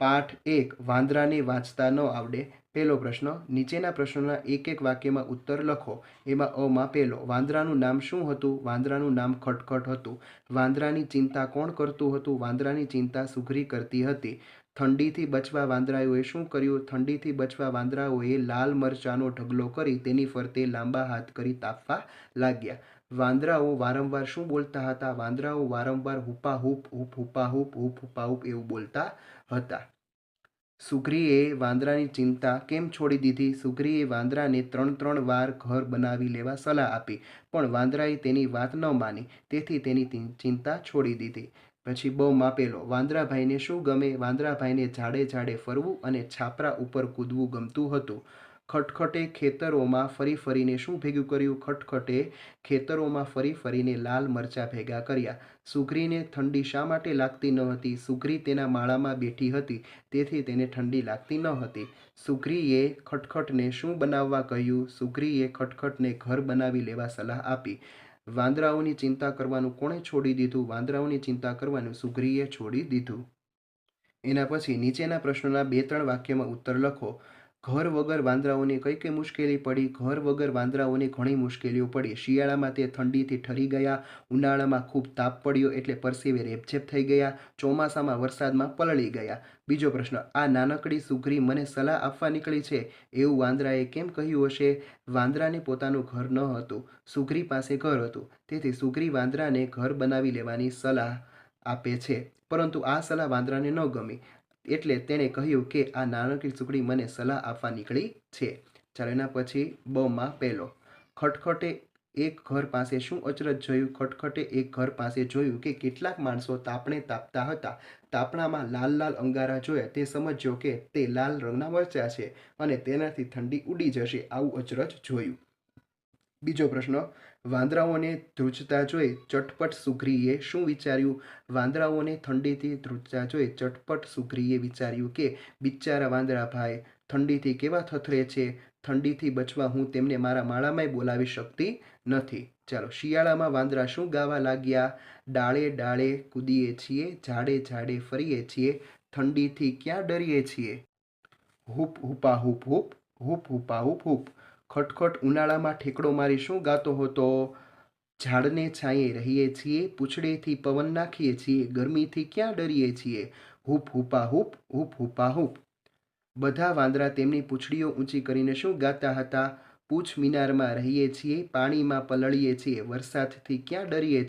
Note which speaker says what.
Speaker 1: પાઠ એક, વાંદરાને વાંચતા ન આવડે. પહેલો પ્રશ્ન, નીચેના પ્રશ્નોના એક એક વાક્યમાં ઉત્તર લખો. એમાં અમાં પહેલો, વાંદરાનું નામ શું હતું? વાંદરાનું નામ ખટખટ હતું. વાંદરાની ચિંતા કોણ કરતું હતું? વાંદરાની ચિંતા સુઘરી કરતી હતી. ઠંડીથી બચવા વાંદરાઓએ શું કર્યું? ઠંડીથી બચવા વાંદરાઓએ લાલ મરચાંનો ઢગલો કરી તેની ફરતે લાંબા હાથ કરી તાપવા લાગ્યા. વાંદરાઓ વારંવાર શું બોલતા હતા? વાંદરાઓ વારંવાર હુપા હુપ હુપ હુપા હુપ હુપ હુપા હુપ એવું બોલતા હતા. સુગ્રીએ વાંદરાની ચિંતા કેમ છોડી દીધી? સુગ્રીએ વાંદરાને ત્રણ ત્રણ વાર ઘર બનાવી લેવા સલાહ આપી, પણ વાંદરાએ તેની વાત ન માની, તેથી તેની ચિંતા છોડી દીધી. પછી બહુ માપેલો વાંદરાભાઈને શું ગમે? વાંદરાભાઈને ઝાડે ઝાડે ફરવું અને છાપરા ઉપર કૂદવું ગમતું હતું. ખટખટે ખેતરોમાં ફરી ફરીને શું ભેગું કર્યું? ખટખટે ખેતરોમાં ફરી ફરીને લાલ મરચાં ભેગા કર્યા. સુગ્રીને ઠંડી શા માટે લાગતી ન હતી? સુગ્રી તેના માળામાં બેઠી હતી, તેથી તેને ઠંડી લાગતી ન હતી. સુગ્રીએ ખટખટને શું બનાવવા કહ્યું? સુગ્રીએ ખટખટને ઘર બનાવી લેવા સલાહ આપી. વાંદરાઓની ચિંતા કરવાનું કોણે છોડી દીધું? વાંદરાઓની ચિંતા કરવાનું સુગ્રીએ છોડી દીધું. એના પછી નીચેના પ્રશ્નોના બે ત્રણ વાક્યમાં ઉત્તર લખો. ઘર વગર વાંદરાઓને કઈ કઈ મુશ્કેલી પડી? ઘર વગર વાંદરાઓને ઘણી મુશ્કેલીઓ પડી. શિયાળામાં તે ઠંડીથી ઠરી ગયા, ઉનાળામાં ખૂબ તાપ પડ્યો એટલે પરસેવે રેપઝેપ થઈ ગયા, ચોમાસામાં વરસાદમાં પલળી ગયા. બીજો પ્રશ્ન, આ નાનકડી સુઘરી મને સલાહ આપવા નીકળી છે? એવું વાંદરાએ કેમ કહ્યું હશે? વાંદરાને પોતાનું ઘર ન હતું, સુઘરી પાસે ઘર હતું. તેથી સુઘરી વાંદરાને ઘર બનાવી લેવાની સલાહ આપે છે. પરંતુ આ સલાહ વાંદરાને ન ગમી. એટલે તેણે કહ્યું કે આ નાનકડી સુકડી મને સલાહ આપવા નીકળી છે. ચાલો એના પછી બમાં પહેલો. ખટખટે એક ઘર પાસે શું અચરજ જોયું? ખટખટે એક ઘર પાસે જોયું કે કેટલાક માણસો તાપણે તાપતા હતા. તાપણામાં લાલ લાલ અંગારા જોયા. તે સમજ્યો કે તે લાલ રંગના મરચા છે અને તેનાથી ઠંડી ઉડી જશે. આવું અચરજ જોયું. બીજો પ્રશ્ન, વાંદરાઓને ધ્રુજતા જોઈ ચટપટ સુઘરીએ શું વિચાર્યું? વાંદરાઓને ઠંડીથી ધ્રુજતા જોઈ ચટપટ સુઘરીએ વિચાર્યું કે, બિચારા વાંદરા ભાઈ, ઠંડીથી કેવા થથરે છે? ઠંડીથી બચવા હું તેમને મારા માળામાંય બોલાવી શકતી નથી. ચાલો, શિયાળામાં વાંદરા શું ગાવા લાગ્યા? ડાળે ડાળે કૂદીએ છીએ, ઝાડે ઝાડે ફરીએ છીએ, ઠંડીથી ક્યાં ડરીએ છીએ? હુપ હુપા હૂપ હુપ હુપ હુપા હુપ હૂપ. ખટખટ ઉનાળામાં ઠેકડો મારી શું ગાતો હતો ઝાડને છાંયે રહીએ છીએ, પૂંછડેથી પવન નાખીએ છીએ, ગરમીથી ક્યાં ડરીએ છીએ? હૂપ હુપા હૂપ હૂપ હુપા હૂપ. બધા વાંદરા તેમની પૂંછડીઓ ઊંચી કરીને શું ગાતા હતા? પૂછ મિનારમાં રહીએ છીએ, પાણીમાં પલળીએ છીએ, વરસાદથી ક્યાં ડરીએ છીએ?